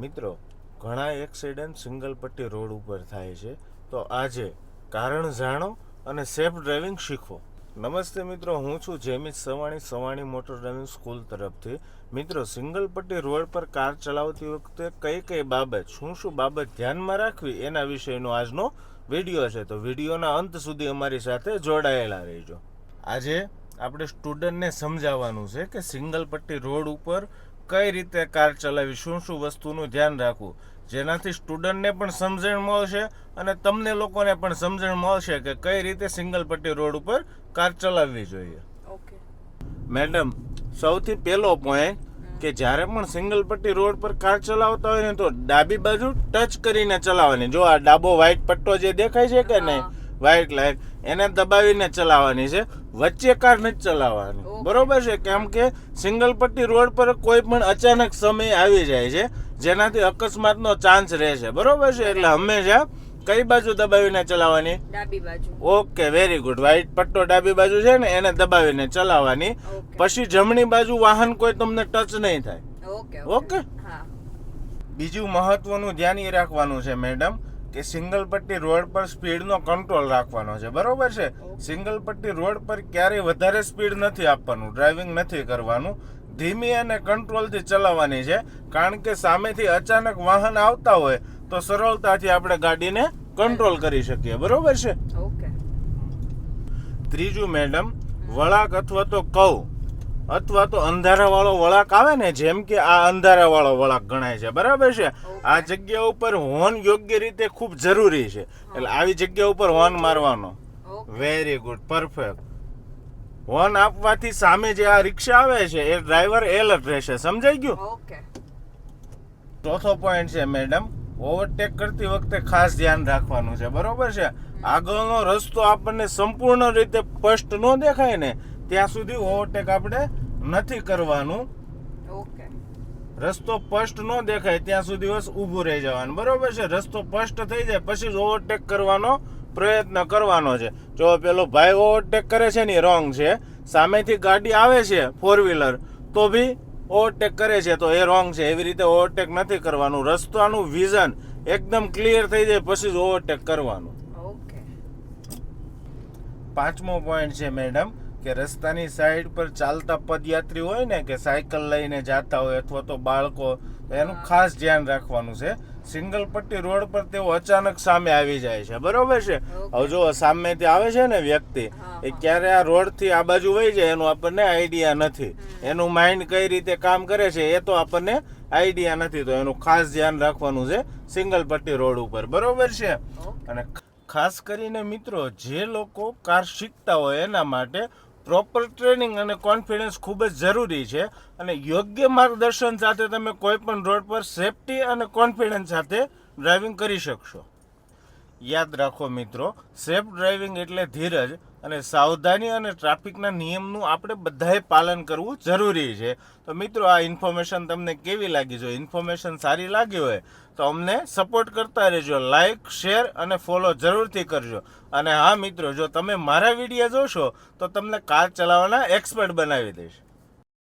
મિત્રો ઘણા accident single પટ્ટી રોડ ઉપર થાય છે. તો આજે કારણ જાણો અને સેફ ડ્રાઇવિંગ શીખો નમસ્તે મિત્રો, હું છું Jemit Savani Savani motor driving school તરફથી. મિત્રો સિંગલ પટ્ટી રોડ પર કાર ચલાવતી વખતે કઈ કઈ બાબત, શું શું બાબત ધ્યાનમાં રાખવી, એના વિશેનો આજનો વીડિયો છે. તો વિડીયોના અંત સુધી અમારી સાથે જોડાયેલા રહેજો. આજે આપણે સ્ટુડન્ટને સમજાવવાનું છે કે સિંગલ પટ્ટી રોડ ઉપર કઈ રીતે કાર ચલાવી શું શું વસ્તુનું ધ્યાન રાખવું? જેનાથી સ્ટુડન્ટને પણ સમજણ મળશે અને તમને લોકોને પણ સમજણ મળશે કે કઈ રીતે સિંગલ પટ્ટી રોડ ઉપર કાર ચલાવવી જોઈએ. ઓકે. મેડમ સૌથી પહેલો પોઈન્ટ કે જ્યારે પણ સિંગલ પટ્ટી રોડ પર કાર ચલાવતા હોય ને તો ડાબી બાજુ ટચ કરીને ચલાવવાની. જો આ ડાબો વ્હાઈટ પટ્ટો જે દેખાય છે કે નહીં વ્હાઈટ લાઇન એને દબાવીને ચલાવવાની છે. વચ્ચે કાર નથી ચલાવવાની. બરોબર છે? કેમ કે સિંગલ પટ્ટી રોડ પર કોઈ પણ અચાનક સમય આવી જાય છે જેનાથી અકસ્માતનો ચાન્સ રહે છે. બરોબર છે? એટલે હંમેશા કઈ બાજુ દબાવીને ચલાવવાની? ડાબી બાજુ. ઓકે વેરી ગુડ વ્હાઇટ પટ્ટો ડાબી બાજુ છે ને એને દબાવીને ચલાવવાની. પછી જમણી બાજુ વાહન કોઈ તમને ટચ નહીં થાય. Okay okay. બીજું મહત્વનું ધ્યાન એ રાખવાનું છે મેડમ કે સિંગલ પટ્ટી રોડ પર સ્પીડનો કંટ્રોલ રાખવાનો છે. બરોબર છે? સિંગલ પટ્ટી રોડ પર ક્યારેય વધારે સ્પીડ નથી આપવાનું ડ્રાઇવિંગ નથી કરવાનું ધીમી અને કંટ્રોલથી ચલાવવાની છે. કારણ કે સામેથી અચાનક વાહન આવતા હોય તો સરળતાથી આપણે ગાડીને કંટ્રોલ કરી શકીએ. બરોબર છે? ઓકે ત્રીજું મેડમ વળાક અથવા તો કવ અથવા તો અંધારાવાળો વળાક આવે ને જેમ કે આ અંધારાવાળો વળાક ગણાય છે. બરાબર છે? આ જગ્યા ઉપર હોર્ન યોગ્ય રીતે ખૂબ જરૂરી છે. એટલે આવી જગ્યા ઉપર હોર્ન મારવાનો. વેરી ગુડ પરફેક્ટ હોર્ન આપવાથી સામે જે આ રિક્ષા આવે છે એ ડ્રાઈવર એલર્ટ રહેશે. સમજાઈ ગયું? ચોથો પોઈન્ટ છે મેડમ ઓવરટેક કરતી વખતે ખાસ ધ્યાન રાખવાનું છે. બરોબર છે? આગળનો રસ્તો આપણને સંપૂર્ણ રીતે સ્પષ્ટ ન દેખાય ને ત્યાં સુધી ઓવરટેક આપણે નથી કરવાનું. ઓકે. રસ્તો સ્પષ્ટ ન દેખાય ત્યાં સુધી બસ ઊભું રહી જવાનું. બરોબર છે? રસ્તો સ્પષ્ટ થઈ જાય પછી જ ઓવરટેક કરવાનો પ્રયત્ન કરવાનો છે. જો પેલો ભાઈ ઓવરટેક કરે છે ને રોંગ છે સામેથી ગાડી આવે છે ફોર વ્હીલર તો બી ઓવરટેક કરે છે. તો એ રોંગ છે એવી રીતે ઓવરટેક નથી કરવાનું. રસ્તાનું વિઝન એકદમ ક્લિયર થઈ જાય પછી જ ઓવરટેક કરવાનું. ઓકે. પાંચમો પોઈન્ટ છે મેડમ કે રસ્તાની સાઈડ પર ચાલતા પદયાત્રી હોય ને કે સાયકલ લઈને જતા હોય અથવા તો બાળકો એનું ખાસ ધ્યાન રાખવાનું છે. સિંગલ પટ્ટી રોડ પર તેઓ અચાનક સામે આવી જાય છે. બરોબર છે. હવે જો સામેથી આવે છે ને વ્યક્તિ એ ક્યારે આ રોડથી આ બાજુ વહી જાય એનું આપણને આઈડિયા નથી. એનું માઇન્ડ કઈ રીતે કામ કરે છે એ તો આપણને આઈડિયા નથી. તો એનું ખાસ ધ્યાન રાખવાનું છે સિંગલ પટ્ટી રોડ ઉપર. બરોબર છે? અને ખાસ કરીને મિત્રો જે લોકો કાર શીખતા હોય એના માટે પ્રોપર ટ્રેનિંગ અને કોન્ફિડન્સ ખૂબ જ જરૂરી છે અને યોગ્ય માર્ગદર્શન સાથે તમે કોઈ પણ રોડ પર સેફટી અને કોન્ફિડન્સ સાથે ડ્રાઇવિંગ કરી શકશો. યાદ રાખો મિત્રો, સેફ ડ્રાઇવિંગ એટલે ધીરજ અને સાવધાની અને ટ્રાફિકના નિયમનું આપણે બધાએ પાલન કરવું જરૂરી છે. તો મિત્રો, આ ઇન્ફોર્મેશન તમને કેવી લાગી? જો ઇન્ફોર્મેશન સારી લાગી હોય, તો અમને સપોર્ટ કરતા રહેજો. લાઈક, શેર અને ફોલો જરૂરથી કરજો. અને હા મિત્રો, જો તમે મારા વીડિયો જોશો, તો તમને કાર ચલાવવાના એક્સપર્ટ બનાવી દઈશ.